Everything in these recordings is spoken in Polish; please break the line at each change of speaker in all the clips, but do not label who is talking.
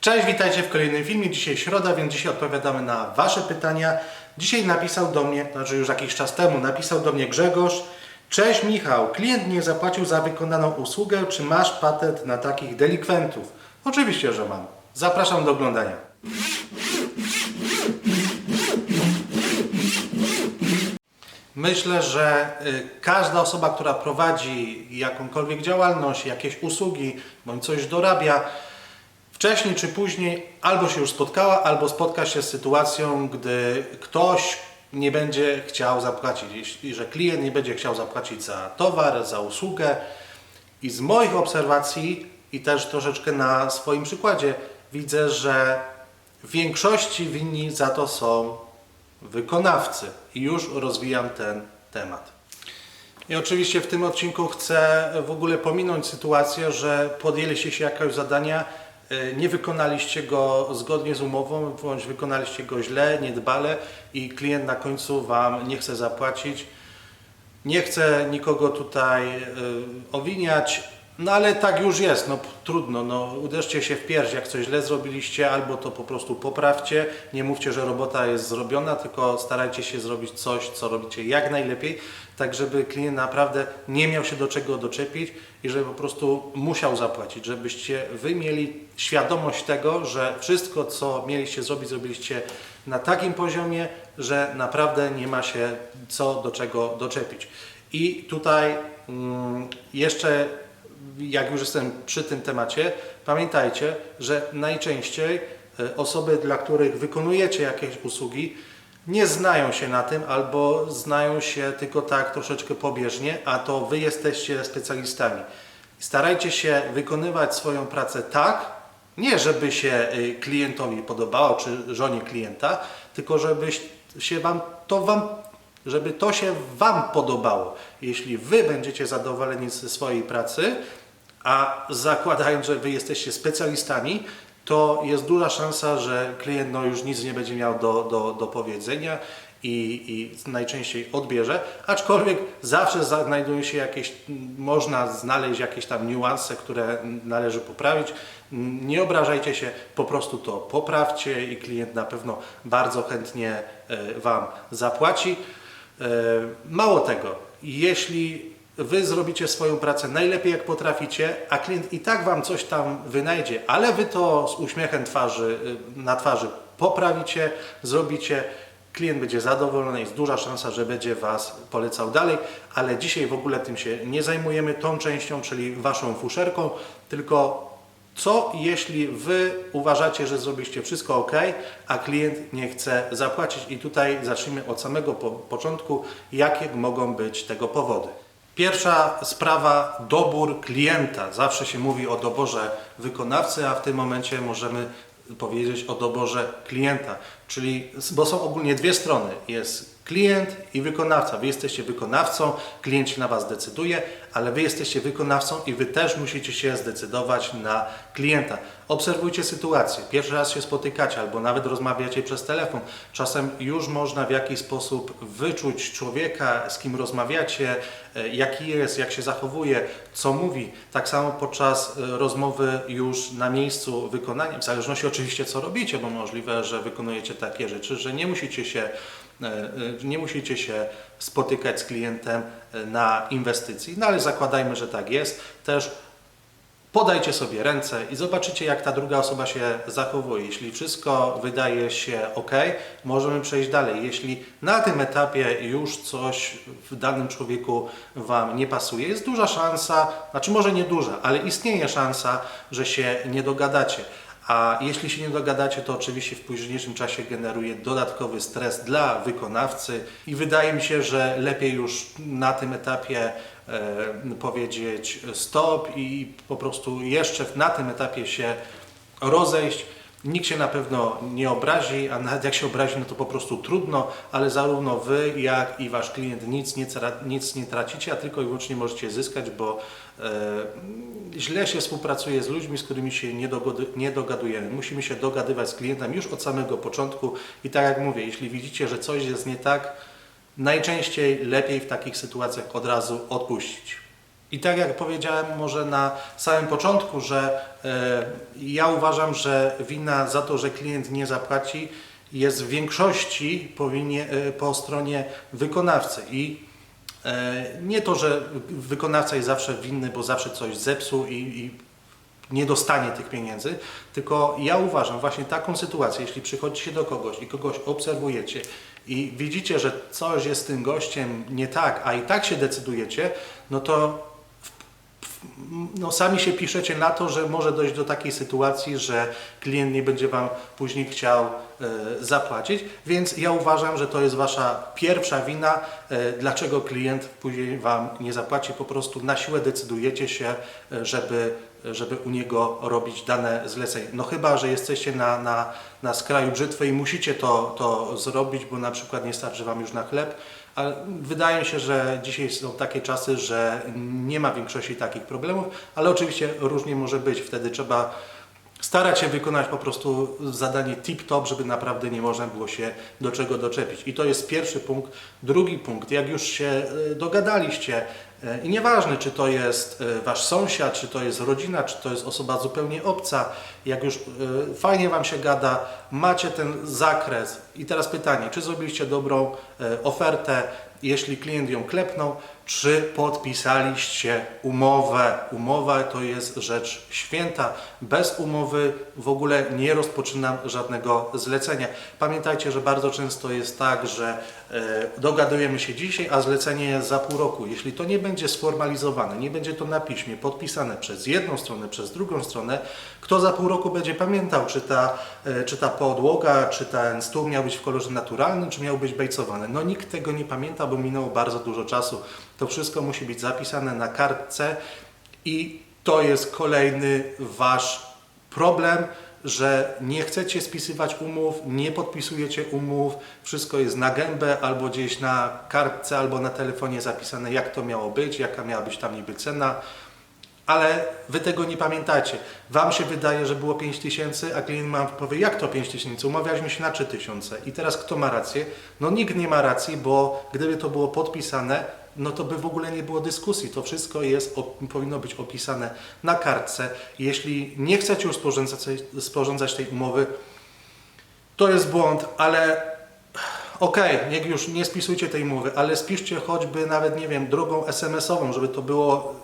Cześć, witajcie w kolejnym filmie. Dzisiaj środa, więc dzisiaj odpowiadamy na Wasze pytania. Dzisiaj napisał do mnie, znaczy już jakiś czas temu, napisał do mnie Grzegorz. Cześć Michał, klient nie zapłacił za wykonaną usługę. Czy masz patent na takich delikwentów? Oczywiście, że mam. Zapraszam do oglądania. Myślę, że y, każda osoba, która prowadzi jakąkolwiek działalność, jakieś usługi bądź coś dorabia, wcześniej czy później albo się już spotkała, albo spotka się z sytuacją, gdy ktoś nie będzie chciał zapłacić, że klient nie będzie chciał zapłacić za towar, za usługę. I z moich obserwacji i też troszeczkę na swoim przykładzie widzę, że w większości winni za to są wykonawcy. I już rozwijam ten temat. I oczywiście w tym odcinku chcę w ogóle pominąć sytuację, że podjęliście się jakiegoś zadania, nie wykonaliście go zgodnie z umową, bądź wykonaliście go źle, niedbale i klient na końcu Wam nie chce zapłacić. Nie chcę nikogo tutaj y, owiniać, no ale tak już jest, no trudno, no uderzcie się w pierś, jak coś źle zrobiliście, albo to po prostu poprawcie, nie mówcie, że robota jest zrobiona, tylko starajcie się zrobić coś, co robicie jak najlepiej, tak żeby klient naprawdę nie miał się do czego doczepić i żeby po prostu musiał zapłacić, żebyście wy mieli świadomość tego, że wszystko, co mieliście zrobić, zrobiliście na takim poziomie, że naprawdę nie ma się co do czego doczepić. I tutaj mm, jeszcze, jak już jestem przy tym temacie, pamiętajcie, że najczęściej e, osoby, dla których wykonujecie jakieś usługi, nie znają się na tym albo znają się tylko tak troszeczkę pobieżnie, a to wy jesteście specjalistami. Starajcie się wykonywać swoją pracę tak, nie żeby się y, klientowi podobało, czy żonie klienta, tylko żeby się wam to wam, żeby to się wam podobało. Jeśli wy będziecie zadowoleni ze swojej pracy, a zakładając, że wy jesteście specjalistami, to jest duża szansa, że klient no, już nic nie będzie miał do, do, do powiedzenia i, i najczęściej odbierze, aczkolwiek zawsze znajdują się jakieś, można znaleźć jakieś tam niuanse, które należy poprawić. Nie obrażajcie się, po prostu to poprawcie i klient na pewno bardzo chętnie e, Wam zapłaci. E, Mało tego, jeśli Wy zrobicie swoją pracę najlepiej jak potraficie, a klient i tak Wam coś tam wynajdzie, ale Wy to z uśmiechem twarzy, y, na twarzy poprawicie, zrobicie, klient będzie zadowolony, jest duża szansa, że będzie Was polecał dalej, ale dzisiaj w ogóle tym się nie zajmujemy, tą częścią, czyli Waszą fuszerką, tylko co jeśli Wy uważacie, że zrobiliście wszystko ok, a klient nie chce zapłacić? I tutaj zacznijmy od samego po początku, jakie mogą być tego powody. Pierwsza sprawa, dobór klienta. Zawsze się mówi o doborze wykonawcy, a w tym momencie możemy powiedzieć o doborze klienta. Czyli, bo są ogólnie dwie strony. Jest klient i wykonawca. Wy jesteście wykonawcą, klient się na Was decyduje, ale Wy jesteście wykonawcą i Wy też musicie się zdecydować na klienta. Obserwujcie sytuację. Pierwszy raz się spotykacie albo nawet rozmawiacie przez telefon. Czasem już można w jakiś sposób wyczuć człowieka, z kim rozmawiacie, e, jaki jest, jak się zachowuje, co mówi. Tak samo podczas e, rozmowy już na miejscu wykonania, w zależności oczywiście co robicie, bo możliwe, że wykonujecie takie rzeczy, że nie musicie się e, e, nie musicie się spotykać z klientem e, na inwestycji, no ale zakładajmy, że tak jest. Też podajcie sobie ręce i zobaczycie, jak ta druga osoba się zachowuje. Jeśli wszystko wydaje się ok, możemy przejść dalej. Jeśli na tym etapie już coś w danym człowieku Wam nie pasuje, jest duża szansa, znaczy może nie duża, ale istnieje szansa, że się nie dogadacie. A jeśli się nie dogadacie, to oczywiście w późniejszym czasie generuje dodatkowy stres dla wykonawcy i wydaje mi się, że lepiej już na tym etapie e, powiedzieć stop i po prostu jeszcze na tym etapie się rozejść. Nikt się na pewno nie obrazi, a nawet jak się obrazi, no to po prostu trudno, ale zarówno Wy, jak i Wasz klient nic nie, nic nie tracicie, a tylko i wyłącznie możecie zyskać, bo źle się współpracuje z ludźmi, z którymi się nie, dogadujemy. Musimy się dogadywać z klientem już od samego początku i tak jak mówię, jeśli widzicie, że coś jest nie tak, najczęściej lepiej w takich sytuacjach od razu odpuścić. I tak jak powiedziałem może na samym początku, że e, ja uważam, że wina za to, że klient nie zapłaci jest w większości e, po stronie wykonawcy i e, nie to, że wykonawca jest zawsze winny, bo zawsze coś zepsuł i, i nie dostanie tych pieniędzy, tylko ja uważam właśnie taką sytuację, jeśli przychodzicie do kogoś i kogoś obserwujecie i widzicie, że coś jest z tym gościem nie tak, a i tak się decydujecie, no to no, sami się piszecie na to, że może dojść do takiej sytuacji, że klient nie będzie Wam później chciał e, zapłacić, więc ja uważam, że to jest Wasza pierwsza wina, e, dlaczego klient później Wam nie zapłaci. Po prostu na siłę decydujecie się, e, żeby, żeby u niego robić dane zlecenie. No chyba, że jesteście na, na, na skraju brzytwy i musicie to, to zrobić, bo na przykład nie starczy Wam już na chleb, ale wydaje się, że dzisiaj są takie czasy, że nie ma większości takich problemów, ale oczywiście różnie może być. Wtedy trzeba starać się wykonać po prostu zadanie tip-top, żeby naprawdę nie można było się do czego doczepić. I to jest pierwszy punkt. Drugi punkt, jak już się e, dogadaliście, i nieważne, czy to jest e, wasz sąsiad, czy to jest rodzina, czy to jest osoba zupełnie obca, jak już fajnie wam się gada, macie ten zakres. I teraz pytanie, czy zrobiliście dobrą ofertę, jeśli klient ją klepnął, czy podpisaliście umowę. Umowa to jest rzecz święta. Bez umowy w ogóle nie rozpoczynam żadnego zlecenia. Pamiętajcie, że bardzo często jest tak, że e, dogadujemy się dzisiaj, a zlecenie jest za pół roku. Jeśli to nie będzie sformalizowane, nie będzie to na piśmie podpisane przez jedną stronę, przez drugą stronę, kto za pół roku będzie pamiętał, czy ta, e, czy ta podłoga, czy ten stół miał być w kolorze naturalnym, czy miał być bejcowany. No nikt tego nie pamięta, bo minęło bardzo dużo czasu. To wszystko musi być zapisane na kartce i to jest kolejny Wasz problem, że nie chcecie spisywać umów, nie podpisujecie umów, wszystko jest na gębę albo gdzieś na kartce, albo na telefonie zapisane, jak to miało być, jaka miała być tam niby cena, ale Wy tego nie pamiętacie. Wam się wydaje, że było 5 tysięcy, a klient ma powie, jak to 5 tysięcy? Umawialiśmy się na 3 tysiące. I teraz kto ma rację? No nikt nie ma racji, bo gdyby to było podpisane, no to by w ogóle nie było dyskusji. To wszystko jest, powinno być opisane na kartce. Jeśli nie chcecie już sporządzać, sporządzać tej umowy, to jest błąd, ale okej, okay, niech już nie spisujcie tej umowy, ale spiszcie choćby nawet, nie wiem, drogą SMS-ową, żeby to było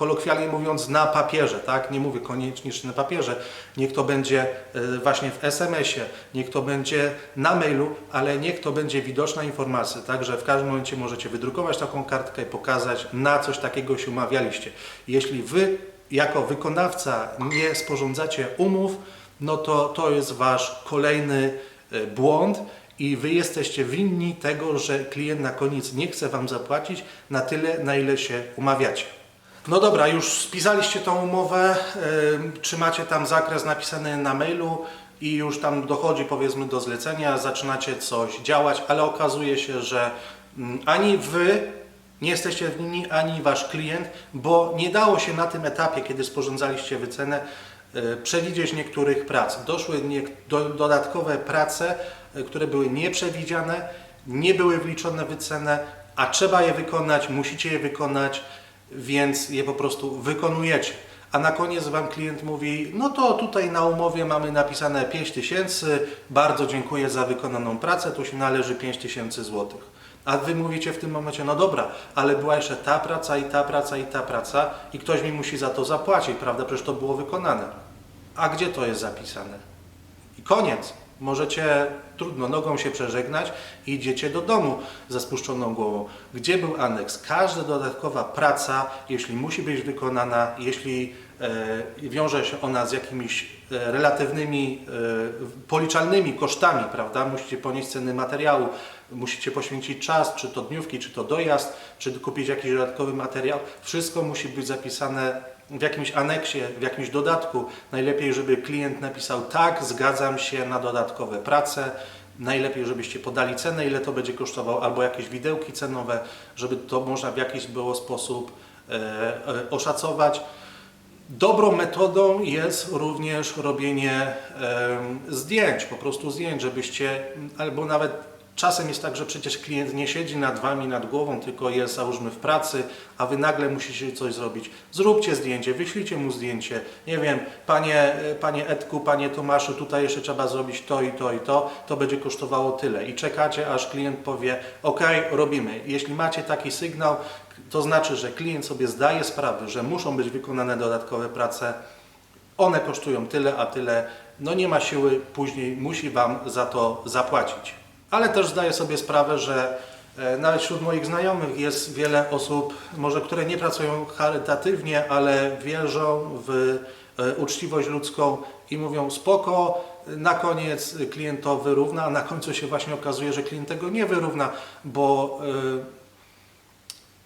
kolokwialnie mówiąc, na papierze, tak? Nie mówię koniecznie na papierze. Niech to będzie e, właśnie w SMS-ie, niech to będzie na mailu, ale niech to będzie widoczna informacja, tak? Że w każdym momencie możecie wydrukować taką kartkę i pokazać, na coś takiego się umawialiście. Jeśli Wy jako wykonawca nie sporządzacie umów, no to to jest Wasz kolejny e, błąd i Wy jesteście winni tego, że klient na koniec nie chce Wam zapłacić na tyle, na ile się umawiacie. No dobra, już spisaliście tą umowę, yy, trzymacie tam zakres napisany na mailu i już tam dochodzi powiedzmy do zlecenia, zaczynacie coś działać, ale okazuje się, że yy, ani Wy nie jesteście winni, ani Wasz klient, bo nie dało się na tym etapie, kiedy sporządzaliście wycenę, yy, przewidzieć niektórych prac. Doszły do, dodatkowe prace, yy, które były nieprzewidziane, nie były wliczone w wycenę, a trzeba je wykonać, musicie je wykonać więc je po prostu wykonujecie. A na koniec Wam klient mówi, no to tutaj na umowie mamy napisane 5 tysięcy, bardzo dziękuję za wykonaną pracę, tu się należy 5 tysięcy złotych. A Wy mówicie w tym momencie, no dobra, ale była jeszcze ta praca i ta praca i ta praca i ktoś mi musi za to zapłacić, prawda? Przecież to było wykonane. A gdzie to jest zapisane? I koniec. Możecie trudno nogą się przeżegnać i idziecie do domu ze spuszczoną głową. Gdzie był aneks? Każda dodatkowa praca, jeśli musi być wykonana, jeśli e, wiąże się ona z jakimiś e, relatywnymi, e, policzalnymi kosztami, prawda? Musicie ponieść ceny materiału, musicie poświęcić czas, czy to dniówki, czy to dojazd, czy kupić jakiś dodatkowy materiał. Wszystko musi być zapisane w jakimś aneksie, w jakimś dodatku. Najlepiej, żeby klient napisał tak, zgadzam się na dodatkowe prace. Najlepiej, żebyście podali cenę, ile to będzie kosztowało, albo jakieś widełki cenowe, żeby to można w jakiś było sposób e, e, oszacować. Dobrą metodą jest również robienie e, zdjęć, po prostu zdjęć, żebyście, albo nawet czasem jest tak, że przecież klient nie siedzi nad Wami, nad głową, tylko jest załóżmy w pracy, a Wy nagle musicie coś zrobić. Zróbcie zdjęcie, wyślijcie mu zdjęcie. Nie wiem, panie, panie Edku, panie Tomaszu, tutaj jeszcze trzeba zrobić to i to i to, to będzie kosztowało tyle. I czekacie, aż klient powie, ok, robimy. Jeśli macie taki sygnał, to znaczy, że klient sobie zdaje sprawę, że muszą być wykonane dodatkowe prace, one kosztują tyle, a tyle, no nie ma siły, później musi Wam za to zapłacić. Ale też zdaję sobie sprawę, że e, nawet wśród moich znajomych jest wiele osób, może które nie pracują charytatywnie, ale wierzą w e, uczciwość ludzką i mówią spoko, na koniec klient to wyrówna, a na końcu się właśnie okazuje, że klient tego nie wyrówna, bo e,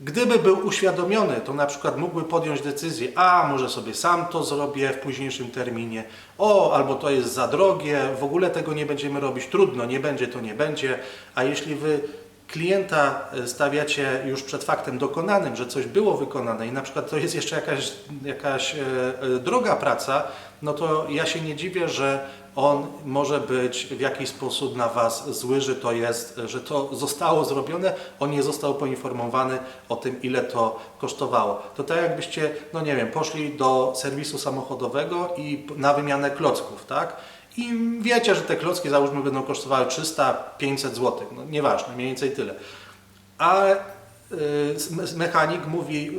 Gdyby był uświadomiony, to na przykład mógłby podjąć decyzję, a może sobie sam to zrobię w późniejszym terminie, o, albo to jest za drogie, w ogóle tego nie będziemy robić, trudno, nie będzie, to nie będzie, a jeśli wy klienta e, stawiacie już przed faktem dokonanym, że coś było wykonane i na przykład to jest jeszcze jakaś, jakaś e, e, droga praca, no to ja się nie dziwię, że on może być w jakiś sposób na Was zły, że to jest, że to zostało zrobione, on nie został poinformowany o tym, ile to kosztowało. To tak jakbyście, no nie wiem, poszli do serwisu samochodowego i na wymianę klocków, tak? I wiecie, że te klocki załóżmy będą kosztowały 300-500 zł, no nieważne, mniej więcej tyle. Ale mechanik mówi,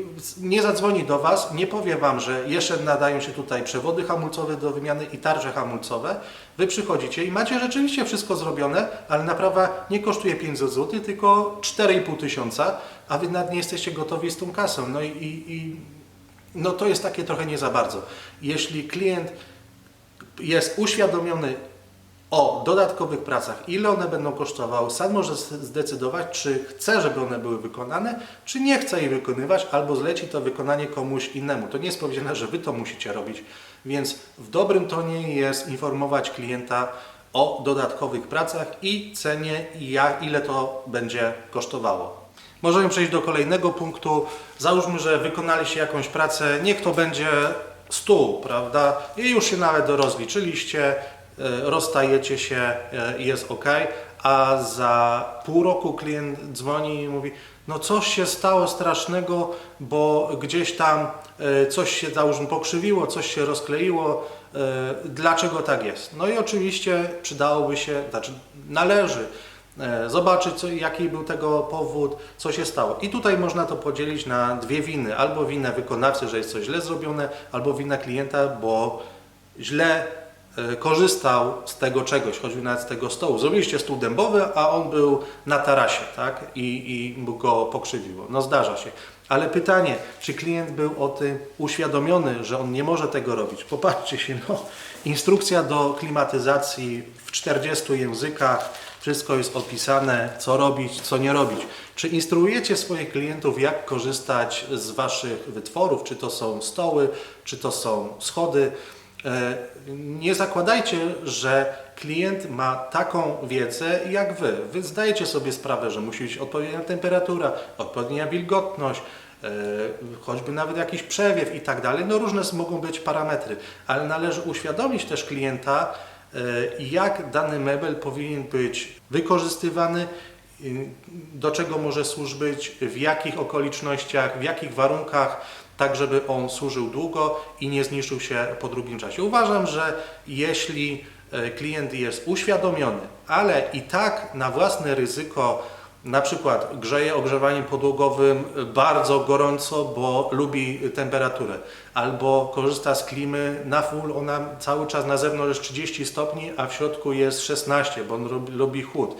nie zadzwoni do Was, nie powie Wam, że jeszcze nadają się tutaj przewody hamulcowe do wymiany i tarcze hamulcowe. Wy przychodzicie i macie rzeczywiście wszystko zrobione, ale naprawa nie kosztuje 500 zł, tylko 4,5 tysiąca, a Wy nawet nie jesteście gotowi z tą kasą. No i, i, i no to jest takie trochę nie za bardzo. Jeśli klient jest uświadomiony o dodatkowych pracach, ile one będą kosztowały, sam może zdecydować, czy chce, żeby one były wykonane, czy nie chce je wykonywać, albo zleci to wykonanie komuś innemu. To nie jest powiedziane, że Wy to musicie robić, więc w dobrym tonie jest informować klienta o dodatkowych pracach i cenie, i ile to będzie kosztowało. Możemy przejść do kolejnego punktu. Załóżmy, że wykonaliście jakąś pracę, niech to będzie stół, prawda? I już się nawet rozliczyliście, rozstajecie się, e, jest ok, a za pół roku klient dzwoni i mówi, no coś się stało strasznego, bo gdzieś tam e, coś się załóżmy pokrzywiło, coś się rozkleiło, dlaczego tak jest? No i oczywiście przydałoby się, znaczy należy zobaczyć, co, jaki był tego powód, co się stało. I tutaj można to podzielić na dwie winy. Albo winę wykonawcy, że jest coś źle zrobione, albo wina klienta, bo źle e, korzystał z tego czegoś, choćby nawet z tego stołu. Zrobiliście stół dębowy, a on był na tarasie, tak? I, i go pokrzywiło. No zdarza się. Ale pytanie, czy klient był o tym uświadomiony, że on nie może tego robić? Popatrzcie się, no, instrukcja do klimatyzacji w 40 językach, wszystko jest opisane, co robić, co nie robić. Czy instruujecie swoich klientów, jak korzystać z Waszych wytworów, czy to są stoły, czy to są schody? E, nie zakładajcie, że klient ma taką wiedzę jak Wy. Wy zdajecie sobie sprawę, że musi być odpowiednia temperatura, odpowiednia wilgotność, e, choćby nawet jakiś przewiew i tak dalej. No różne mogą być parametry, ale należy uświadomić też klienta, E, jak dany mebel powinien być wykorzystywany, do czego może służyć, w jakich okolicznościach, w jakich warunkach, tak żeby on służył długo i nie zniszczył się po drugim czasie. Uważam, że jeśli e, klient jest uświadomiony, ale i tak na własne ryzyko na przykład grzeje ogrzewaniem podłogowym bardzo gorąco, bo lubi temperaturę, albo korzysta z klimy na full, ona cały czas na zewnątrz jest 30 stopni, a w środku jest 16, bo on lubi, chłód.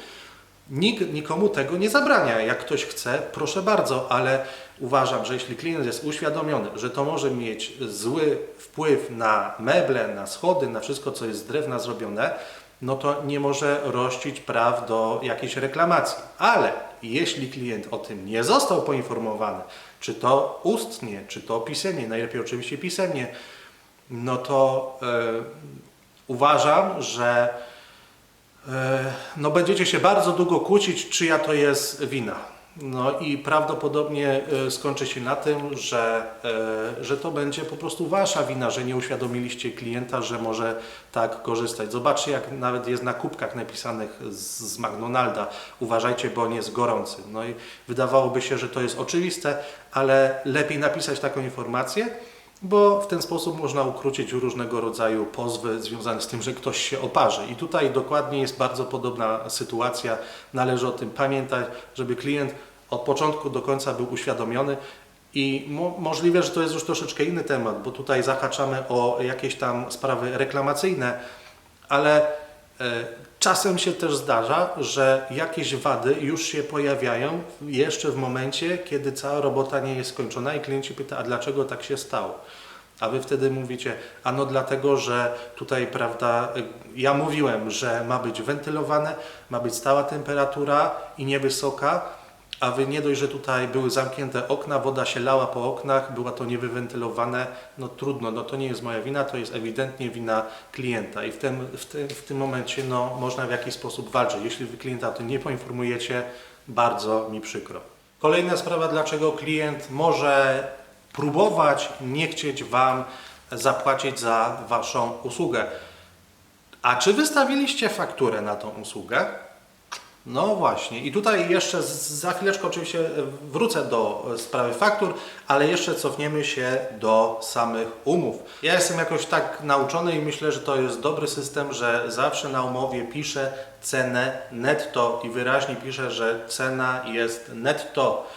Nikt nikomu tego nie zabrania. Jak ktoś chce, proszę bardzo, ale uważam, że jeśli klient jest uświadomiony, że to może mieć zły wpływ na meble, na schody, na wszystko, co jest z drewna zrobione, no to nie może rościć praw do jakiejś reklamacji. Ale jeśli klient o tym nie został poinformowany, czy to ustnie, czy to pisemnie, najlepiej oczywiście pisemnie, no to e, uważam, że no będziecie się bardzo długo kłócić, czyja to jest wina. No i prawdopodobnie e, skończy się na tym, że, e, że to będzie po prostu wasza wina, że nie uświadomiliście klienta, że może tak korzystać. Zobaczcie, jak nawet jest na kubkach napisanych z, z McDonalda. Uważajcie, bo on jest gorący. No i wydawałoby się, że to jest oczywiste, ale lepiej napisać taką informację, bo w ten sposób można ukrócić różnego rodzaju pozwy związane z tym, że ktoś się oparzy. I tutaj dokładnie jest bardzo podobna sytuacja. Należy o tym pamiętać, żeby klient od początku do końca był uświadomiony. I mo możliwe, że to jest już troszeczkę inny temat, bo tutaj zahaczamy o jakieś tam sprawy reklamacyjne, ale e, czasem się też zdarza, że jakieś wady już się pojawiają jeszcze w momencie, kiedy cała robota nie jest skończona i klient się pyta, a dlaczego tak się stało? A wy wtedy mówicie, a no dlatego, że tutaj, prawda, ja mówiłem, że ma być wentylowane, ma być stała temperatura i niewysoka, a wy nie dość, że tutaj były zamknięte okna, woda się lała po oknach, była to niewywentylowane, no trudno, no to nie jest moja wina, to jest ewidentnie wina klienta i w tym, w tym, w tym momencie no, można w jakiś sposób walczyć. Jeśli wy klienta o tym nie poinformujecie, bardzo mi przykro. Kolejna sprawa, dlaczego klient może próbować nie chcieć Wam zapłacić za Waszą usługę. A czy wystawiliście fakturę na tą usługę? No właśnie. I tutaj jeszcze za chwileczkę oczywiście wrócę do sprawy faktur, ale jeszcze cofniemy się do samych umów. Ja jestem jakoś tak nauczony i myślę, że to jest dobry system, że zawsze na umowie piszę cenę netto i wyraźnie piszę, że cena jest netto.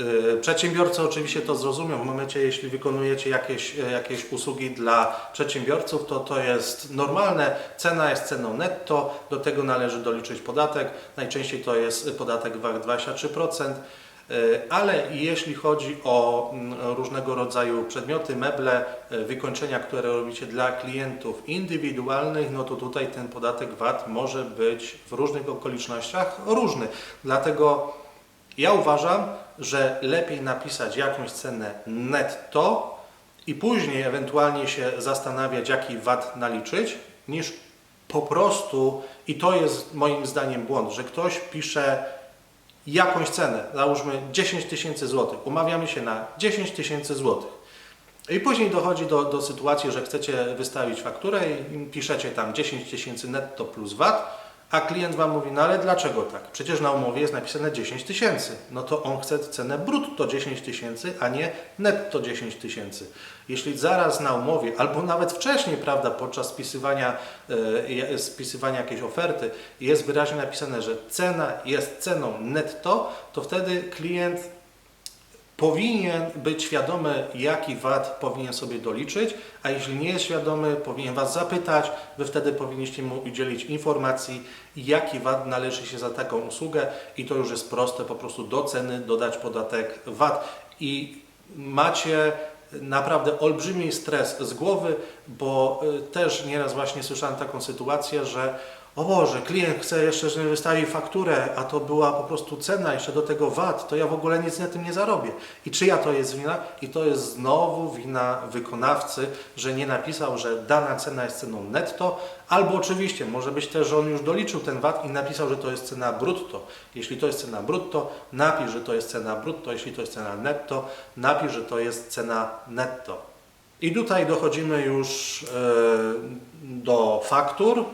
Yy, Przedsiębiorcy oczywiście to zrozumią. W momencie, jeśli wykonujecie jakieś, e, jakieś usługi dla przedsiębiorców, to to jest normalne. Cena jest ceną netto, do tego należy doliczyć podatek. Najczęściej to jest podatek VAT 23%. Yy, Ale jeśli chodzi o mm, różnego rodzaju przedmioty, meble, e, wykończenia, które robicie dla klientów indywidualnych, no to tutaj ten podatek VAT może być w różnych okolicznościach różny. Dlatego ja uważam, że lepiej napisać jakąś cenę netto i później ewentualnie się zastanawiać, jaki VAT naliczyć, niż po prostu, i to jest moim zdaniem błąd, że ktoś pisze jakąś cenę, załóżmy 10 tysięcy złotych, umawiamy się na 10 tysięcy złotych. I później dochodzi do, do sytuacji, że chcecie wystawić fakturę i piszecie tam 10 tysięcy netto plus VAT, a klient Wam mówi, no ale dlaczego tak? Przecież na umowie jest napisane 10 tysięcy. No to on chce cenę brutto 10 tysięcy, a nie netto 10 tysięcy. Jeśli zaraz na umowie, albo nawet wcześniej, prawda, podczas spisywania, e, spisywania jakiejś oferty jest wyraźnie napisane, że cena jest ceną netto, to wtedy klient powinien być świadomy, jaki VAT powinien sobie doliczyć, a jeśli nie jest świadomy, powinien Was zapytać, Wy wtedy powinniście mu udzielić informacji, jaki VAT należy się za taką usługę i to już jest proste, po prostu do ceny dodać podatek VAT i macie naprawdę olbrzymi stres z głowy, bo y, też nieraz właśnie słyszałem taką sytuację, że o Boże, klient chce jeszcze, żebym wystawił fakturę, a to była po prostu cena, jeszcze do tego VAT, to ja w ogóle nic na tym nie zarobię. I czyja to jest wina? I to jest znowu wina wykonawcy, że nie napisał, że dana cena jest ceną netto, albo oczywiście, może być też, że on już doliczył ten VAT i napisał, że to jest cena brutto. Jeśli to jest cena brutto, napisz, że to jest cena brutto, jeśli to jest cena netto, napisz, że to jest cena netto. I tutaj dochodzimy już e, do faktur,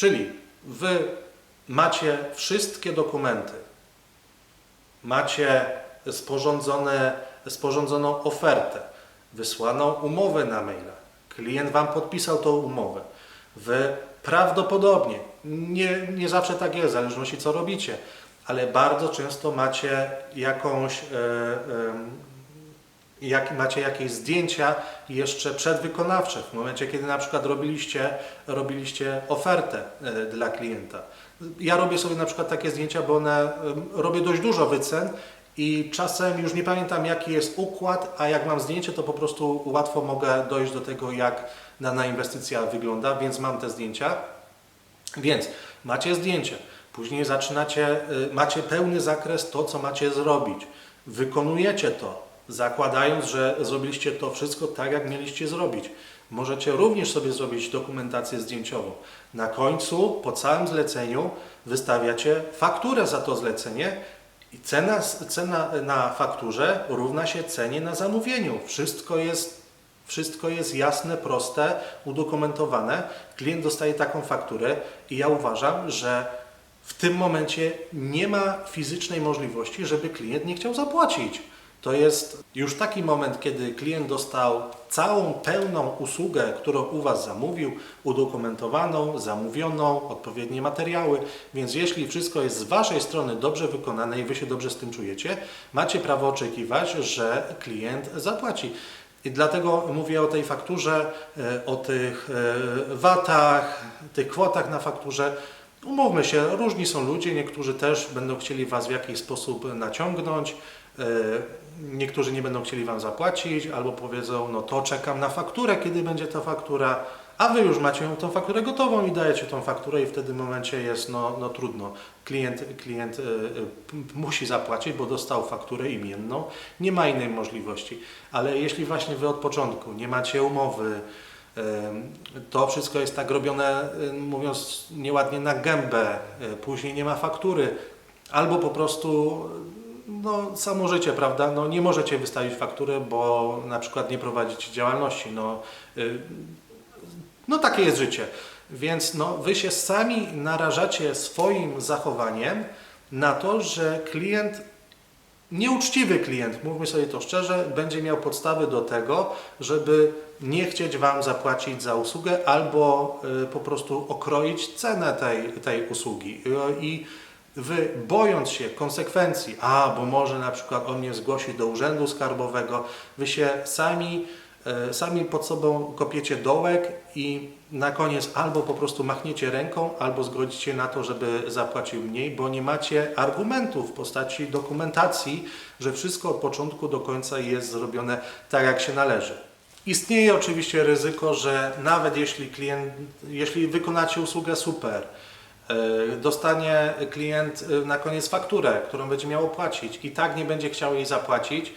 czyli Wy macie wszystkie dokumenty, macie sporządzone, sporządzoną ofertę, wysłaną umowę na maila, klient Wam podpisał tą umowę, Wy prawdopodobnie, nie, nie zawsze tak jest, w zależności co robicie, ale bardzo często macie jakąś e, em, jak macie jakieś zdjęcia jeszcze przedwykonawcze, w momencie kiedy na przykład robiliście, robiliście ofertę e, dla klienta. Ja robię sobie na przykład takie zdjęcia, bo one, em, robię dość dużo wycen i czasem już nie pamiętam jaki jest układ, a jak mam zdjęcie, to po prostu łatwo mogę dojść do tego, jak dana inwestycja wygląda, więc mam te zdjęcia. Więc macie zdjęcie, później zaczynacie, y, macie pełny zakres to, co macie zrobić. Wykonujecie to, zakładając, że zrobiliście to wszystko tak, jak mieliście zrobić. Możecie również sobie zrobić dokumentację zdjęciową. Na końcu, po całym zleceniu, wystawiacie fakturę za to zlecenie I cena, cena na fakturze równa się cenie na zamówieniu. Wszystko jest, wszystko jest jasne, proste, udokumentowane. Klient dostaje taką fakturę i ja uważam, że w tym momencie nie ma fizycznej możliwości, żeby klient nie chciał zapłacić. To jest już taki moment, kiedy klient dostał całą pełną usługę, którą u Was zamówił, udokumentowaną, zamówioną, odpowiednie materiały. Więc jeśli wszystko jest z Waszej strony dobrze wykonane i Wy się dobrze z tym czujecie, macie prawo oczekiwać, że klient zapłaci. I dlatego mówię o tej fakturze, e, o tych e, watach, tych kwotach na fakturze. Umówmy się, różni są ludzie, niektórzy też będą chcieli Was w jakiś sposób naciągnąć, e, niektórzy nie będą chcieli Wam zapłacić, albo powiedzą, no to czekam na fakturę, kiedy będzie ta faktura, a Wy już macie tą fakturę gotową i dajecie tą fakturę i w momencie jest, no, no trudno. Klient, klient e, p- musi zapłacić, bo dostał fakturę imienną, nie ma innej możliwości. Ale jeśli właśnie Wy od początku nie macie umowy, Ym, To wszystko jest tak robione, ym, mówiąc nieładnie, na gębę. Y, Później nie ma faktury. Albo po prostu no, samo życie, prawda? No, nie możecie wystawić faktury, bo na przykład nie prowadzicie działalności. No, y, no takie jest życie. Więc no, wy się sami narażacie swoim zachowaniem na to, że klient Nieuczciwy klient, mówmy sobie to szczerze, będzie miał podstawy do tego, żeby nie chcieć Wam zapłacić za usługę albo y, po prostu okroić cenę tej, tej usługi. Y, I Wy, bojąc się konsekwencji, a bo może na przykład on mnie zgłosi do urzędu skarbowego, Wy się sami, y, sami pod sobą kopiecie dołek i na koniec albo po prostu machniecie ręką, albo zgodzicie na to, żeby zapłacił mniej, bo nie macie argumentów w postaci dokumentacji, że wszystko od początku do końca jest zrobione tak, jak się należy. Istnieje oczywiście ryzyko, że nawet jeśli klient, jeśli wykonacie usługę super, dostanie klient yy, na koniec fakturę, którą będzie miał opłacić i tak nie będzie chciał jej zapłacić,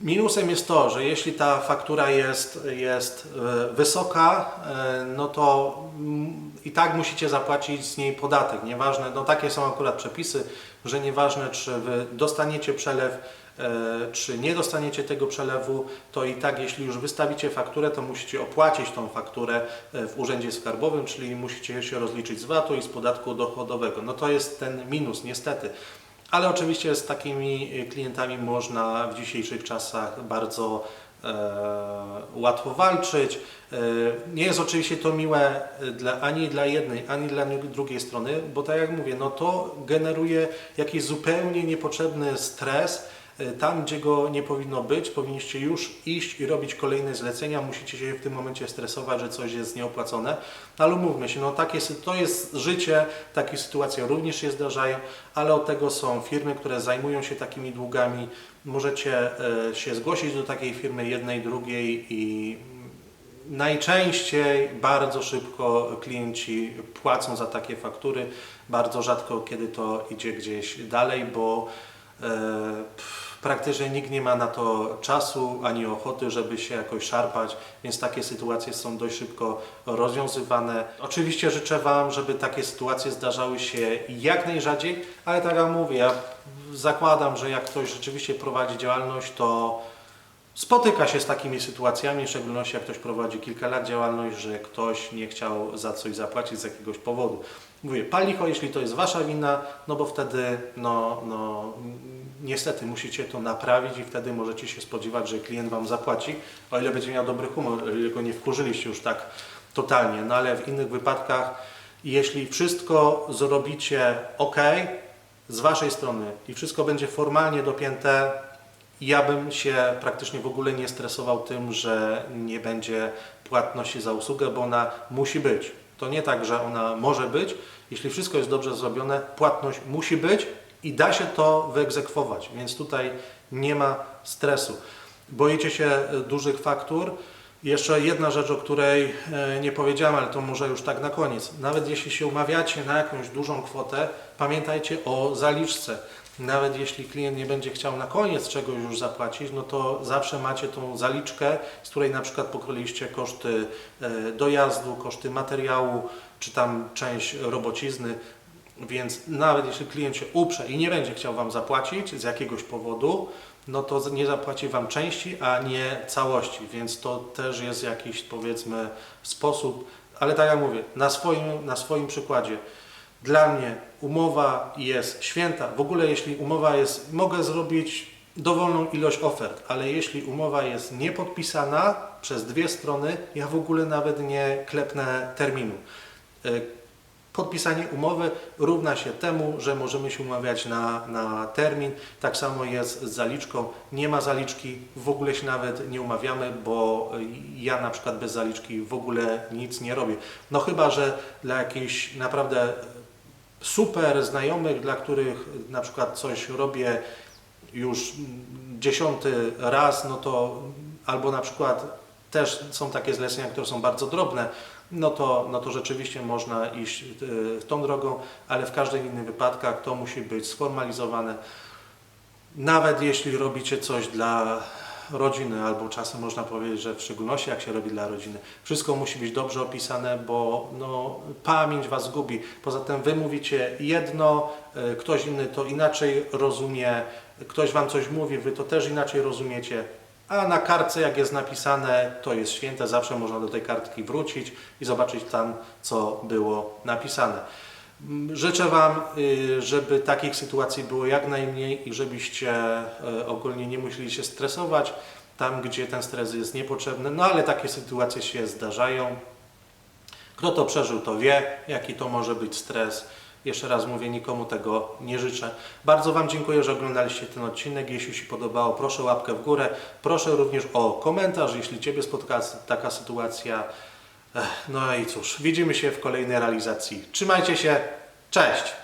Minusem jest to, że jeśli ta faktura jest, jest e, wysoka, e, no to mm, i tak musicie zapłacić z niej podatek. Nieważne, no takie są akurat przepisy, że nieważne czy wy dostaniecie przelew, e, czy nie dostaniecie tego przelewu, to i tak jeśli już wystawicie fakturę, to musicie opłacić tą fakturę e, w Urzędzie Skarbowym, czyli musicie się rozliczyć z VAT-u i z podatku dochodowego. No to jest ten minus, niestety. Ale oczywiście z takimi klientami można w dzisiejszych czasach bardzo e, łatwo walczyć. E, nie jest oczywiście to miłe dla, ani dla jednej, ani dla drugiej strony, bo tak jak mówię, no to generuje jakiś zupełnie niepotrzebny stres. E, Tam, gdzie go nie powinno być, powinniście już iść i robić kolejne zlecenia. Musicie się w tym momencie stresować, że coś jest nieopłacone. Ale umówmy się, no takie, to jest życie, takie sytuacje również się zdarzają, ale od tego są firmy, które zajmują się takimi długami. Możecie e, się zgłosić do takiej firmy jednej, drugiej i Najczęściej bardzo szybko klienci płacą za takie faktury, bardzo rzadko kiedy to idzie gdzieś dalej, bo praktycznie nikt nie ma na to czasu ani ochoty, żeby się jakoś szarpać, więc takie sytuacje są dość szybko rozwiązywane. Oczywiście życzę Wam, żeby takie sytuacje zdarzały się jak najrzadziej, ale tak jak mówię, ja zakładam, że jak ktoś rzeczywiście prowadzi działalność, to spotyka się z takimi sytuacjami, w szczególności jak ktoś prowadzi kilka lat działalność, że ktoś nie chciał za coś zapłacić z jakiegoś powodu. Mówię, pal licho, jeśli to jest Wasza wina, no bo wtedy, no, no, niestety musicie to naprawić i wtedy możecie się spodziewać, że klient Wam zapłaci, o ile będzie miał dobry humor, o go nie wkurzyliście już tak totalnie. No ale w innych wypadkach, jeśli wszystko zrobicie ok, z Waszej strony i wszystko będzie formalnie dopięte, ja bym się praktycznie w ogóle nie stresował tym, że nie będzie płatności za usługę, bo ona musi być. To nie tak, że ona może być. Jeśli wszystko jest dobrze zrobione, płatność musi być i da się to wyegzekwować, więc tutaj nie ma stresu. Boicie się dużych faktur? Jeszcze jedna rzecz, o której e, nie powiedziałem, ale to może już tak na koniec. Nawet jeśli się umawiacie na jakąś dużą kwotę, pamiętajcie o zaliczce. Nawet jeśli klient nie będzie chciał na koniec czegoś już zapłacić, no to zawsze macie tą zaliczkę, z której na przykład pokryliście koszty e, dojazdu, koszty materiału, czy tam część robocizny. Więc nawet jeśli klient się uprze i nie będzie chciał Wam zapłacić z jakiegoś powodu, no to nie zapłaci Wam części, a nie całości. Więc to też jest jakiś powiedzmy sposób, ale tak jak mówię, na swoim, na swoim przykładzie. Dla mnie umowa jest święta. W ogóle jeśli umowa jest, mogę zrobić dowolną ilość ofert, ale jeśli umowa jest niepodpisana przez dwie strony, ja w ogóle nawet nie klepnę terminu. Y, Podpisanie umowy równa się temu, że możemy się umawiać na, na termin. Tak samo jest z zaliczką. Nie ma zaliczki, w ogóle się nawet nie umawiamy, bo ja na przykład bez zaliczki w ogóle nic nie robię. No chyba, że dla jakichś naprawdę super znajomych, dla których na przykład coś robię już dziesiąty raz, no to albo na przykład też są takie zlecenia, które są bardzo drobne, no to, no to rzeczywiście można iść y, tą drogą, ale w każdych innych wypadkach to musi być sformalizowane. Nawet jeśli robicie coś dla rodziny, albo czasem można powiedzieć, że w szczególności jak się robi dla rodziny, wszystko musi być dobrze opisane, bo no, pamięć Was gubi. Poza tym Wy mówicie jedno, y, ktoś inny to inaczej rozumie, ktoś Wam coś mówi, Wy to też inaczej rozumiecie. A na kartce, jak jest napisane, to jest święte, zawsze można do tej kartki wrócić i zobaczyć tam, co było napisane. Życzę Wam, y, żeby takich sytuacji było jak najmniej i żebyście y, ogólnie nie musieli się stresować tam, gdzie ten stres jest niepotrzebny. No ale takie sytuacje się zdarzają. Kto to przeżył, to wie, jaki to może być stres. Jeszcze raz mówię, nikomu tego nie życzę. Bardzo Wam dziękuję, że oglądaliście ten odcinek. Jeśli się podobało, proszę łapkę w górę. Proszę również o komentarz, jeśli Ciebie spotkała taka sytuacja. No i cóż, widzimy się w kolejnej realizacji. Trzymajcie się, cześć!